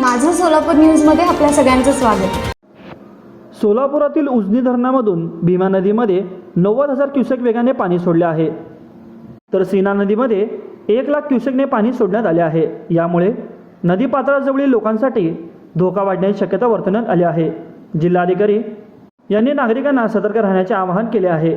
माझं सोलापूर न्यूजमध्ये आपल्या सगळ्यांचं स्वागत. सोलापुरातील उजनी धरणामधून भीमा नदीमध्ये नव्वद हजार क्युसेक वेगाने पाणी सोडले आहे. तर सीना नदीमध्ये एक लाख क्युसेकने पाणी सोडण्यात आले आहे. यामुळे नदी पात्राजवळील लोकांसाठी धोका वाढण्याची शक्यता वर्तवण्यात आली आहे. जिल्हाधिकारी यांनी नागरिकांना सतर्क राहण्याचे आवाहन केले आहे.